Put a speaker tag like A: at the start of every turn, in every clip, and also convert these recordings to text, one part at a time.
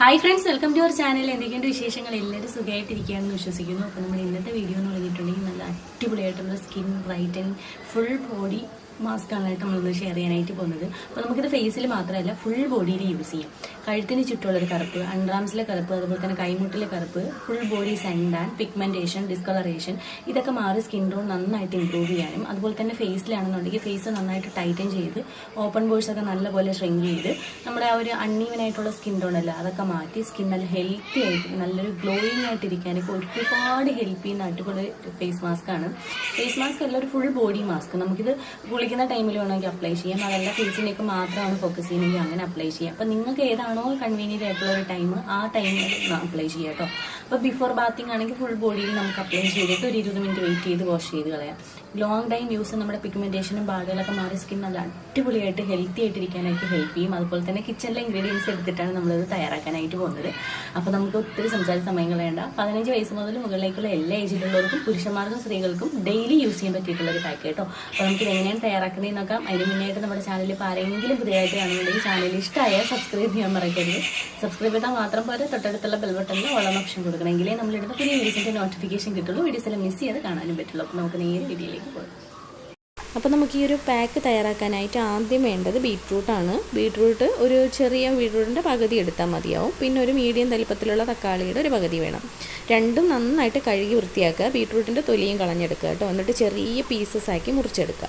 A: Hi friends welcome to our channel എന്തൊക്കെയുണ്ട് വിശേഷങ്ങൾ? എല്ലാവരും സുഖമായിട്ടിരിക്കുകയാണെന്ന് വിശ്വസിക്കുന്നു. അപ്പോൾ നമ്മുടെ ഇന്നത്തെ വീഡിയോ എന്ന് പറഞ്ഞിട്ടുണ്ടെങ്കിൽ നല്ല അടിപൊളിയായിട്ടുള്ള skin brighten full body mask ആണായിട്ട് നമ്മളിന്ന് ഷെയർ ചെയ്യാനായിട്ട് പോകുന്നത്. അപ്പോൾ നമുക്കിത് ഫേസിൽ മാത്രമല്ല ഫുൾ ബോഡിയിൽ യൂസ് ചെയ്യാം. കഴുത്തിന് ചുറ്റുമുള്ളൊരു കറുപ്പ് അൺറാംസിലെ കറുപ്പ് അതുപോലെ തന്നെ കൈമുട്ടിലെ കറുപ്പ് full body suntan pigmentation discolouration ഇതൊക്കെ മാറി സ്കിൻ ടോൺ നന്നായിട്ട് ഇമ്പ്രൂവ് ചെയ്യാനും അതുപോലെ തന്നെ ഫേസിലാണെന്നുണ്ടെങ്കിൽ ഫേസ് നന്നായിട്ട് ടൈറ്റൻ ചെയ്ത് ഓപ്പൺ ബോഴ്സ് ഒക്കെ നല്ലപോലെ ഷ്രിങ്ക് ചെയ്ത് നമ്മുടെ ആ ഒരു അൺഈവൻ ആയിട്ടുള്ള സ്കിൻ ടോൺ അല്ല അതൊക്കെ മാറ്റി സ്കിൻ നല്ല ഹെൽത്തി ആയിട്ട് നല്ലൊരു ഗ്ലോയിങ് ആയിട്ടിരിക്കാനൊക്കെ ഒരുപാട് ഹെൽപ്പ് ചെയ്യുന്ന അടിപൊളി ഫേസ് മാസ്ക് ആണ്. ഫേസ് മാസ്ക് അല്ല ഒരു ഫുൾ ബോഡി മാസ്ക് നമുക്കിത് കുളിക്കുന്ന ടൈമിൽ വേണമെങ്കിൽ അപ്ലൈ ചെയ്യാം. അതല്ല ഫീസിലേക്ക് മാത്രമാണ് ഫോക്കസ് ചെയ്യുന്നെങ്കിൽ അങ്ങനെ അപ്ലൈ ചെയ്യാം. അപ്പം നിങ്ങൾക്ക് ഏതാണോ കൺവീനിയന്റ് ആയിട്ടുള്ള ഒരു ടൈം ആ ടൈമിൽ അപ്ലൈ ചെയ്യാം കേട്ടോ അപ്പോൾ ബിഫോർ ബാത്തിങ് ആണെങ്കിൽ ഫുൾ ബോഡിയിൽ നമുക്ക് അപ്ലൈ ചെയ്തിട്ട് ഒരു ഇരുപത് മിനിറ്റ് വെയിറ്റ് ചെയ്ത് വാഷ് ചെയ്ത് കളയാം. ലോങ് ടൈം യൂസ് നമ്മുടെ പിഗ്മെന്റേഷനും പാടുകളൊക്കെ മാറി സ്കിൻ നല്ല അടിപൊളിയായിട്ട് ഹെൽത്തി ആയിട്ടിരിക്കാനായിട്ട് ഹെൽപ്പ് ചെയ്യും. അതുപോലെ തന്നെ കിച്ചണിലെ ഇൻഗ്രീഡിയൻസ് എടുത്തിട്ടാണ് നമ്മളത് തയ്യാറാക്കാനായിട്ട് പോകുന്നത്. അപ്പോൾ നമുക്ക് ഒത്തിരി സംസാര സമയം കളയണ്ട പതിനഞ്ച് വയസ്സ് മുതൽ മുകളിലേക്കുള്ള എല്ലാ ഏജിലുള്ളവർക്കും പുരുഷന്മാർക്കും സ്ത്രീകൾക്കും ഡെയിലി യൂസ് ചെയ്യാൻ പറ്റിയിട്ടുള്ള ഒരു പാക്ക് കേട്ടോ. അപ്പോൾ നമുക്ക് എങ്ങനെയാണ് തയ്യാറാക്കുന്നത് നോക്കാം. അതിന് മുന്നേയായിട്ട് നമ്മുടെ ചാനലിൽ ഇപ്പോൾ ആരെങ്കിലും പുതിയതായിട്ട് കാണുന്നുണ്ടെങ്കിൽ ചാനൽ ഇഷ്ടമായാൽ സബ്സ്ക്രൈബ് ചെയ്യാൻ മറക്കരുത്. സബ്സ്ക്രൈബ് ചെയ്താൽ മാത്രം പോരെ. തൊട്ടടുത്തുള്ള ബെൽ ബട്ടണിൽ ഓളം ഓപ്ഷൻ കൊടുക്കണമെങ്കിലേ നമ്മളിടുന്ന പുതിയ വീഡിയോസിന്റെ നോട്ടിഫിക്കേഷൻ കിട്ടുള്ളൂ. എല്ലാം മിസ് ചെയ്ത് കാണാനും പറ്റുള്ളൂ. അപ്പോൾ നമുക്ക് നേരെ വീഡിയോയിലേക്ക്
B: അപ്പോൾ നമുക്ക് ഈ ഒരു പാക്ക് തയ്യാറാക്കാനായിട്ട് ആദ്യം വേണ്ടത് ബീട്രൂട്ടാണ് ബീട്രൂട്ട് ഒരു ചെറിയ ബീട്രൂട്ടിന്റെ പകുതി എടുത്താൽ മതിയാവും. പിന്നെ ഒരു മീഡിയം തലിപ്പത്തിലുള്ള തക്കാളിയുടെ ഒരു പകുതി വേണം. രണ്ടും നന്നായിട്ട് കഴുകി വൃത്തിയാക്കുക. ബീട്രൂട്ടിന്റെ തൊലിയും കളഞ്ഞെടുക്കുക കേട്ടോ. എന്നിട്ട് ചെറിയ പീസസ് ആക്കി മുറിച്ചെടുക്കുക.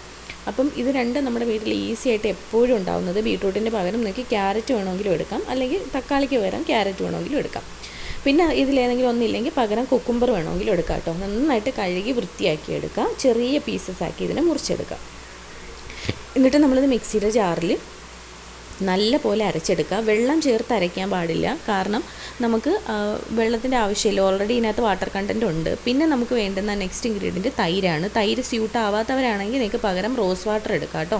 B: അപ്പം ഇത് രണ്ടും നമ്മുടെ വീട്ടിൽ ഈസി ആയിട്ട് എപ്പോഴും ഉണ്ടാവുന്നത് ബീട്രൂട്ടിന്റെ പകരം നിങ്ങൾക്ക് ക്യാരറ്റ് വേണമെങ്കിലും എടുക്കാം. അല്ലെങ്കിൽ തക്കാളിക്ക് പകരം ക്യാരറ്റ് വേണമെങ്കിലും എടുക്കാം. പിന്നെ ഇതിലേതെങ്കിലും ഒന്നില്ലെങ്കിൽ പകരം കുക്കുംബർ വേണമെങ്കിലും എടുക്കാം കേട്ടോ നന്നായിട്ട് കഴുകി വൃത്തിയാക്കി എടുക്കാം. ചെറിയ പീസസ് ആക്കി ഇതിനെ മുറിച്ചെടുക്കാം. എന്നിട്ട് നമ്മളിത് മിക്സിയുടെ ജാറിൽ നല്ല പോലെ അരച്ചെടുക്കുക വെള്ളം ചേർത്ത് അരയ്ക്കാൻ പാടില്ല. കാരണം നമുക്ക് വെള്ളത്തിന്റെ ആവശ്യമില്ല. ഓൾറെഡി ഇതിനകത്ത് വാട്ടർ കണ്ടന്റ് ഉണ്ട്. പിന്നെ നമുക്ക് വേണ്ടുന്ന നെക്സ്റ്റ് ഇൻഗ്രീഡിയന്റ് തൈരാണ്. തൈര് സ്യൂട്ട് ആവാത്തവരാണെങ്കിൽ നിങ്ങൾക്ക് പകരം റോസ് വാട്ടർ എടുക്കാം കേട്ടോ.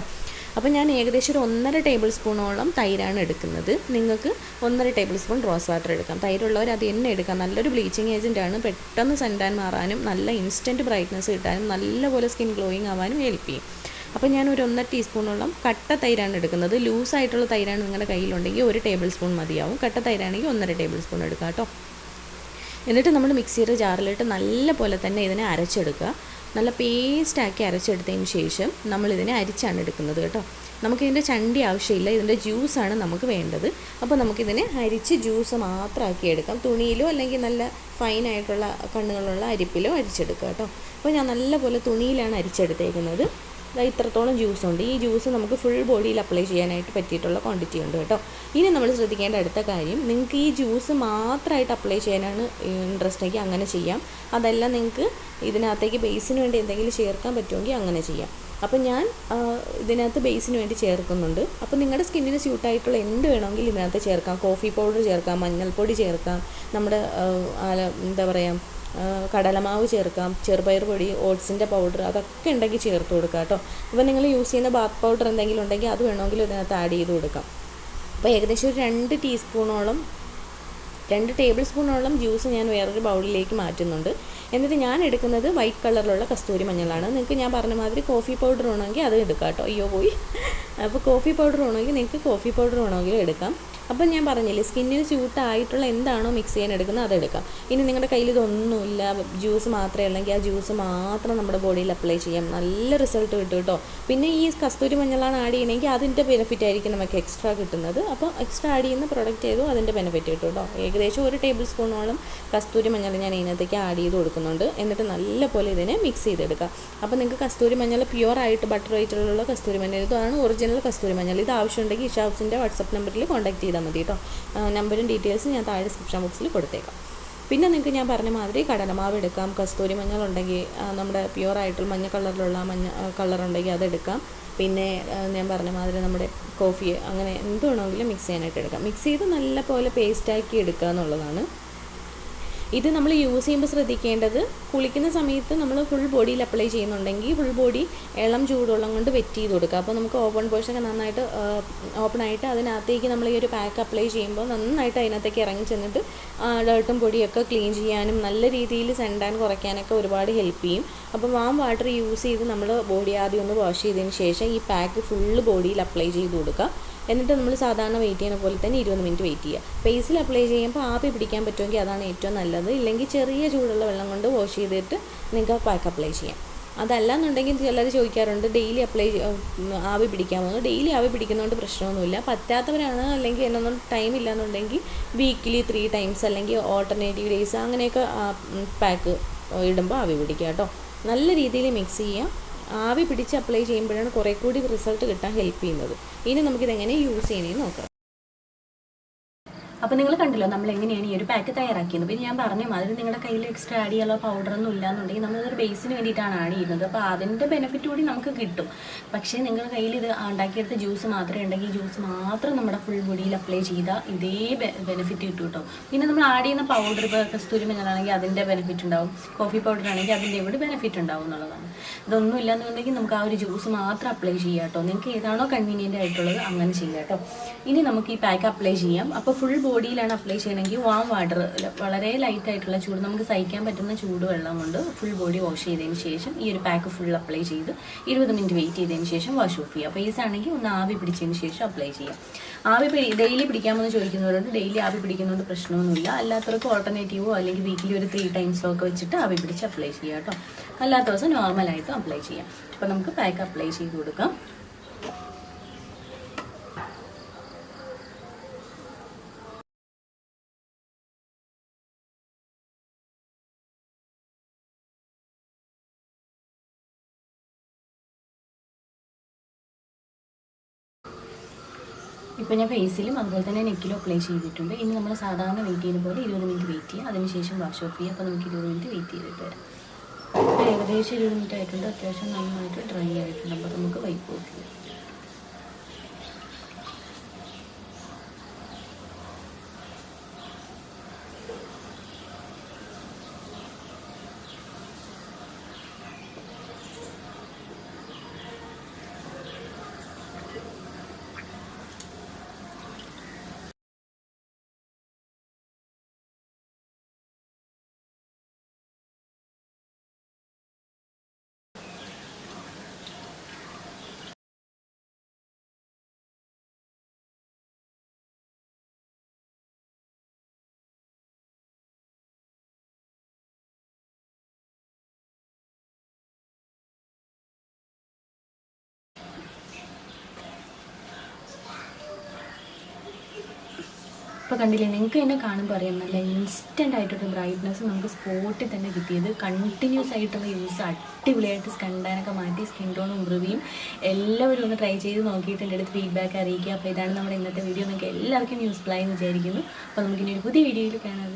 B: അപ്പോൾ ഞാൻ ഏകദേശം ഒരു ഒന്നര ടേബിൾ സ്പൂണോളം തൈരാണ് എടുക്കുന്നത്. നിങ്ങൾക്ക് ഒന്നര ടേബിൾ സ്പൂൺ റോസ് വാട്ടർ എടുക്കാം. തൈരുള്ളവർ അത് തന്നെ എടുക്കാം. നല്ലൊരു ബ്ലീച്ചിങ് ഏജന്റാണ് പെട്ടെന്ന് സെന്റാൻ മാറാനും നല്ല ഇൻസ്റ്റന്റ് ബ്രൈറ്റ്നസ് കിട്ടാനും നല്ലപോലെ സ്കിൻ ഗ്ലോയിങ് ആവാനും ഹെൽപ്പ് ചെയ്യും. അപ്പോൾ ഞാൻ ഒരു ഒന്നര ടീസ്പൂണോളം കട്ട തൈരാണ് എടുക്കുന്നത്. ലൂസായിട്ടുള്ള തൈരാണ് നിങ്ങളുടെ കയ്യിലുണ്ടെങ്കിൽ ഒരു ടേബിൾ സ്പൂൺ മതിയാവും. കട്ട തൈരാണെങ്കിൽ ഒന്നര ടേബിൾ സ്പൂൺ എടുക്കാം കേട്ടോ. എന്നിട്ട് നമ്മൾ മിക്സിയുടെ ജാറിലിട്ട് നല്ല പോലെ തന്നെ ഇതിനെ അരച്ചെടുക്കുക. നല്ല പേസ്റ്റാക്കി അരച്ചെടുത്തതിന് ശേഷം നമ്മളിതിനെ അരിച്ചാണ് എടുക്കുന്നത് കേട്ടോ. നമുക്കിതിന്റെ ചണ്ടി ആവശ്യമില്ല ഇതിന്റെ ജ്യൂസാണ് നമുക്ക് വേണ്ടത്. അപ്പോൾ നമുക്കിതിനെ അരിച്ച് ജ്യൂസ് മാത്രമാക്കി എടുക്കാം. തുണിയിലോ അല്ലെങ്കിൽ നല്ല ഫൈനായിട്ടുള്ള കണ്ണുകളുള്ള അരിപ്പിലോ അരിച്ചെടുക്കുക കേട്ടോ. അപ്പോൾ ഞാൻ നല്ലപോലെ തുണിയിലാണ് അരിച്ചെടുത്തേക്കുന്നത്. ഇത്രത്തോളം ജ്യൂസ് ഉണ്ട്. ഈ ജ്യൂസ് നമുക്ക് ഫുൾ ബോഡിയിൽ അപ്ലൈ ചെയ്യാനായിട്ട് പറ്റിയിട്ടുള്ള ക്വാണ്ടിറ്റി ഉണ്ട് കേട്ടോ. ഇനി നമ്മൾ ശ്രദ്ധിക്കേണ്ട അടുത്ത കാര്യം നിങ്ങൾക്ക് ഈ ജ്യൂസ് മാത്രമായിട്ട് അപ്ലൈ ചെയ്യാനാണ് ഇൻട്രസ്റ്റ് എങ്കിൽ അങ്ങനെ ചെയ്യാം. അതല്ല നിങ്ങൾക്ക് ഇതിനകത്തേക്ക് ബേസിന് വേണ്ടി എന്തെങ്കിലും ചേർക്കാൻ പറ്റുമെങ്കിൽ അങ്ങനെ ചെയ്യാം. അപ്പോൾ ഞാൻ ഇതിനകത്ത് ബേസിന് വേണ്ടി ചേർക്കുന്നുണ്ട്. അപ്പോൾ നിങ്ങളുടെ സ്കിന്നിന് സ്യൂട്ടായിട്ടുള്ള എന്ത് വേണമെങ്കിലും ഇതിനകത്ത് ചേർക്കാം. കോഫി പൗഡർ ചേർക്കാം മഞ്ഞൾപ്പൊടി ചേർക്കാം. നമ്മുടെ എന്താ പറയുക കടലമാവ് ചേർക്കാം ചെറുപയർ പൊടി ഓട്സിന്റെ പൗഡർ അതൊക്കെ ഉണ്ടെങ്കിൽ ചേർത്ത് കൊടുക്കുക കേട്ടോ. അപ്പോൾ നിങ്ങൾ യൂസ് ചെയ്യുന്ന ബാത്ത് പൗഡർ എന്തെങ്കിലും ഉണ്ടെങ്കിൽ അത് വേണമെങ്കിൽ ഇതിനകത്ത് ആഡ് ചെയ്ത് കൊടുക്കാം. അപ്പോൾ ഏകദേശം ഒരു രണ്ട് ടീസ്പൂണോളം രണ്ട് ടേബിൾ സ്പൂണോളം ജ്യൂസ് ഞാൻ വേറൊരു ബൗളിലേക്ക് മാറ്റുന്നുണ്ട്. എന്നിട്ട് ഞാൻ എടുക്കുന്നത് വൈറ്റ് കളറിലുള്ള കസ്തൂരി മഞ്ഞളാണ്. നിങ്ങൾക്ക് ഞാൻ പറഞ്ഞ മാതിരി കോഫി പൗഡർ വേണമെങ്കിൽ അത് എടുക്കാം കേട്ടോ. അയ്യോ പോയി. അപ്പോൾ കോഫി പൗഡർ വേണമെങ്കിൽ നിങ്ങൾക്ക് കോഫി പൗഡർ വേണമെങ്കിൽ എടുക്കാം. അപ്പം ഞാൻ പറഞ്ഞില്ലേ സ്കിന്നിന് സ്യൂട്ടായിട്ടുള്ള എന്താണോ മിക്സ് ചെയ്യാൻ എടുക്കുന്നത് അതെടുക്കാം ഇനി നിങ്ങളുടെ കയ്യിൽ ഇതൊന്നുമില്ല ജ്യൂസ് മാത്രമേ ഉള്ളെങ്കിൽ ആ ജ്യൂസ് മാത്രം നമ്മുടെ ബോഡിയിൽ അപ്ലൈ ചെയ്യാം. നല്ല റിസൾട്ട് കിട്ടും കേട്ടോ. പിന്നെ ഈ കസ്തൂരി മഞ്ഞളാണ് ആഡ് ചെയ്യണമെങ്കിൽ അതിന്റെ ബെനിഫിറ്റ് ആയിരിക്കും നമുക്ക് എക്സ്ട്രാ കിട്ടുന്നത്. അപ്പോൾ എക്സ്ട്രാ ആഡ് ചെയ്യുന്ന പ്രൊഡക്റ്റ് ചെയ്തു അതിന്റെ ബെനിഫിറ്റ് കിട്ടും കേട്ടോ. ഏകദേശം ഒരു ടേബിൾ സ്പൂണോളം കസ്തൂരി മഞ്ഞൾ ഞാൻ ഇതിനകത്തേക്ക് ആഡ് ചെയ്ത് കൊടുക്കുന്നുണ്ട്. എന്നിട്ട് നല്ല പോലെ ഇതിനെ മിക്സ് ചെയ്തെടുക്കാം. അപ്പോൾ നിങ്ങൾക്ക് കസ്തൂരി മഞ്ഞൾ പ്യുവർ ആയിട്ട് ബട്ടർ റേറ്റിലുള്ള കസ്തൂരി മഞ്ഞൾ ഇതാണ് ഒറിജിനൽ കസ്തൂരി മഞ്ഞൾ. ഇത് ആവശ്യമുണ്ടെങ്കിൽ ഇഷാബ്സിന്റെ വാട്സപ്പ് നമ്പറിൽ കോൺടാക്ട് ചെയ്താൽ മതി കേട്ടോ. നമ്പറും ഡീറ്റെയിൽസും ഞാൻ താഴെ ഡിസ്ക്രിപ്ഷൻ ബോക്സിൽ കൊടുത്തേക്കാം. പിന്നെ നിങ്ങൾക്ക് ഞാൻ പറഞ്ഞ മാതിരി കടലമാവ് എടുക്കാം. കസ്തൂരി മഞ്ഞൾ ഉണ്ടെങ്കിൽ നമ്മുടെ പ്യുവർ ആയിട്ടുള്ള മഞ്ഞ കളറിലുള്ള മഞ്ഞ കളർ ഉണ്ടെങ്കിൽ അതെടുക്കാം പിന്നെ ഞാൻ പറഞ്ഞ മാതിരി നമ്മുടെ കോഫി അങ്ങനെ എന്ത് വേണമെങ്കിലും മിക്സ് ചെയ്യാനായിട്ട് എടുക്കാം. മിക്സ് ചെയ്ത് നല്ല പോലെ പേസ്റ്റാക്കി എടുക്കുക എന്നുള്ളതാണ് ഇത് നമ്മൾ യൂസ് ചെയ്യുമ്പോൾ ശ്രദ്ധിക്കേണ്ടത് കുളിക്കുന്ന സമയത്ത് നമ്മൾ ഫുൾ ബോഡിയിൽ അപ്ലൈ ചെയ്യുന്നുണ്ടെങ്കിൽ ഫുൾ ബോഡി ഇളം ചൂടുവെള്ളം കൊണ്ട് വെറ്റ് ചെയ്ത് കൊടുക്കുക. അപ്പോൾ നമുക്ക് ഓപ്പൺ പോർഷനൊക്കെ നന്നായിട്ട് ഓപ്പൺ ആയിട്ട് അതിനകത്തേക്ക് നമ്മൾ ഈ ഒരു പാക്ക് അപ്ലൈ ചെയ്യുമ്പോൾ നന്നായിട്ട് അതിനകത്തേക്ക് ഇറങ്ങി ചെന്നിട്ട് ഡേർട്ടും പൊടിയൊക്കെ ക്ലീൻ ചെയ്യാനും നല്ല രീതിയിൽ സെൻഡാൻ കുറയ്ക്കാനൊക്കെ ഒരുപാട് ഹെൽപ്പ് ചെയ്യും. അപ്പോൾ വാം വാട്ടർ യൂസ് ചെയ്ത് നമ്മൾ ബോഡി ആദ്യം ഒന്ന് വാഷ് ചെയ്തതിന് ശേഷം ഈ പാക്ക് ഫുള്ള് ബോഡിയിൽ അപ്ലൈ ചെയ്ത് കൊടുക്കുക. എന്നിട്ട് നമ്മൾ സാധാരണ വെയിറ്റ് ചെയ്യുന്ന പോലെ തന്നെ ഇരുപത് മിനിറ്റ് വെയിറ്റ് ചെയ്യുക. ഫേസിൽ അപ്ലൈ ചെയ്യുമ്പോൾ ആവി പിടിക്കാൻ പറ്റുമെങ്കിൽ അതാണ് ഏറ്റവും നല്ലത്. ഇല്ലെങ്കിൽ ചെറിയ ചൂടുള്ള വെള്ളം കൊണ്ട് വാഷ് ചെയ്തിട്ട് നിങ്ങൾക്ക് പാക്ക് അപ്ലൈ ചെയ്യാം. അതല്ല എന്നുണ്ടെങ്കിൽ ചിലർ ചോദിക്കാറുണ്ട് ഡെയിലി അപ്ലൈ ആവി പിടിക്കാമോ? ഡെയിലി ആവി പിടിക്കുന്നതുകൊണ്ട് പ്രശ്നമൊന്നുമില്ല. പറ്റാത്തവരാണ് അല്ലെങ്കിൽ എന്നൊന്നും ടൈം ഇല്ലാന്നുണ്ടെങ്കിൽ വീക്കിലി ത്രീ ടൈംസ് അല്ലെങ്കിൽ ഓൾട്ടർനേറ്റീവ് ഡേയ്സ് അങ്ങനെയൊക്കെ പാക്ക് ഇടുമ്പോൾ ആവി പിടിക്കുക കേട്ടോ. നല്ല രീതിയിൽ മിക്സ് ചെയ്യാം ആവി പിടിച്ച് അപ്ലൈ ചെയ്യുമ്പോഴാണ് കുറേ കൂടി റിസൾട്ട് കിട്ടാൻ ഹെൽപ്പ് ചെയ്യുന്നത്. ഇനി നമുക്കിതെങ്ങനെ യൂസ് ചെയ്യണമെന്ന് നോക്കാം.
A: അപ്പോൾ നിങ്ങൾ കണ്ടല്ലോ നമ്മൾ എങ്ങനെയാണ് ഈ ഒരു പാക്ക് തയ്യാറാക്കിയത്. പിന്നെ ഞാൻ പറഞ്ഞു അതിൽ നിങ്ങളുടെ കയ്യിൽ എക്സ്ട്രാ ആഡ് ചെയ്യാനുള്ള പൗഡർ ഒന്നും ഇല്ലാന്നുണ്ടെങ്കിൽ നമ്മളൊരു ബേസിന് വേണ്ടിയിട്ടാണ് ആഡ് ചെയ്യുന്നത് അപ്പോൾ അതിന്റെ ബെനിഫിറ്റ് കൂടി നമുക്ക് കിട്ടും. പക്ഷേ നിങ്ങളുടെ കയ്യിൽ ഇത് ഉണ്ടാക്കിയെടുത്ത ജ്യൂസ് മാത്രമേ ഉണ്ടെങ്കിൽ ജ്യൂസ് മാത്രം നമ്മുടെ ഫുൾ ബോഡിയിൽ അപ്ലൈ ചെയ്താൽ ഇതേ ബെനിഫിറ്റ് കിട്ടും കേട്ടോ. പിന്നെ നമ്മൾ ആഡ് ചെയ്യുന്ന പൗഡർ ഇപ്പോൾ കസ്തൂരി മഞ്ഞളാണെങ്കിൽ അതിന്റെ ബെനിഫിറ്റ് ഉണ്ടാവും. കോഫി പൗഡർ ആണെങ്കിൽ അതിന്റെ ഇവിടെ ബെനിഫിറ്റ് ഉണ്ടാവും എന്നുള്ളതാണ്. ഇതൊന്നും ഇല്ലാന്നുണ്ടെങ്കിൽ നമുക്ക് ആ ഒരു ജ്യൂസ് മാത്രം അപ്ലൈ ചെയ്യാം കേട്ടോ. നിങ്ങൾക്ക് ഏതാണോ കൺവീനിയന്റ് ആയിട്ടുള്ളത് അങ്ങനെ ചെയ്യാം കേട്ടോ. ഇനി നമുക്ക് ഈ പാക്ക് അപ്ലൈ ചെയ്യാം. അപ്പോൾ ഫുൾ ബോഡിയിലാണ് അപ്ലൈ ചെയ്യണമെങ്കിൽ വാം വാട്ടർ വളരെ ലൈറ്റ് ആയിട്ടുള്ള ചൂട് നമുക്ക് സഹിക്കാൻ പറ്റുന്ന ചൂട് വെള്ളം കൊണ്ട് ഫുൾ ബോഡി വാഷ് ചെയ്തതിന് ശേഷം ഈ ഒരു പാക്ക് ഫുൾ അപ്ലൈ ചെയ്ത് ഇരുപത് മിനിറ്റ് വെയിറ്റ് ചെയ്തതിന് ശേഷം വാഷ് ഓഫ് ചെയ്യുക. ഫേസ് ആണെങ്കിൽ ഒന്ന് ആവി പിടിച്ചതിന് ശേഷം അപ്ലൈ ചെയ്യാം ആവി പിടി ഡെയിലി പിടിക്കാമെന്ന് ചോദിക്കുന്നവരുണ്ട്. ഡെയിലി ആവി പിടിക്കുന്നതുകൊണ്ട് പ്രശ്നമൊന്നുമില്ല. അല്ലാത്തവർക്ക് ഓൾട്ടർനേറ്റീവോ അല്ലെങ്കിൽ വീക്കിലി ഒരു ത്രീ ടൈംസോ ഒക്കെ വെച്ചിട്ട് ആവി പിടിച്ച് അപ്ലൈ ചെയ്യാം കേട്ടോ. അല്ലാത്ത ദിവസം നോർമലായിട്ട് അപ്ലൈ ചെയ്യാം. അപ്പോൾ നമുക്ക് പാക്ക് അപ്ലൈ ചെയ്ത് കൊടുക്കാം. ഇപ്പോൾ ഞാൻ ഫേസിലും അതുപോലെ തന്നെ നെക്കിലും അപ്ലൈ ചെയ്തിട്ടുണ്ട്. ഇനി നമ്മൾ സാധാരണ വെയിറ്റ് ചെയ്യുന്ന പോലെ ഇരുപത് മിനിറ്റ് വെയിറ്റ് ചെയ്യുക അതിനുശേഷം വാഷ് ഓഫ് ചെയ്യുക അപ്പോൾ നമുക്ക് ഇരുപത് മിനിറ്റ് വെയിറ്റ് ചെയ്തിട്ട് വരാം. ഏകദേശം ഇരുപത് മിനിറ്റ് ആയിട്ടുണ്ട്. അത്യാവശ്യം നന്നായിട്ട് ഡ്രൈ ആയിട്ടുണ്ട്. അപ്പോൾ നമുക്ക് വൈപ്പ് ഓഫ് ചെയ്യാം. ഇപ്പോൾ കണ്ടില്ലേ നിങ്ങൾക്ക് എന്നെ കാണുമ്പോൾ അറിയാം നല്ല ഇൻസ്റ്റന്റ് ആയിട്ടൊരു ബ്രൈറ്റ്നസ് നമുക്ക് സ്പോട്ടിൽ തന്നെ കിട്ടിയത് കണ്ടിന്യൂസ് ആയിട്ടുള്ള യൂസ് അടിപൊളിയായിട്ട് സ്കണ്ടാനൊക്കെ മാറ്റി സ്കിൻ ടോണും ഇമ്പ്രൂവ് എല്ലാവരും ഒന്ന് ട്രൈ ചെയ്ത് നോക്കിയിട്ട് എന്റെ അടുത്ത് ഫീഡ്ബാക്ക് അറിയിക്കുക. അപ്പോൾ ഇതാണ് നമ്മുടെ ഇന്നത്തെ വീഡിയോ നിങ്ങൾക്ക് എല്ലാവർക്കും യൂസ്ഫുൾ ആയി വിചാരിക്കുന്നു. അപ്പോൾ നമുക്കിനി ഒരു പുതിയ വീഡിയോയിൽ കാണാൻ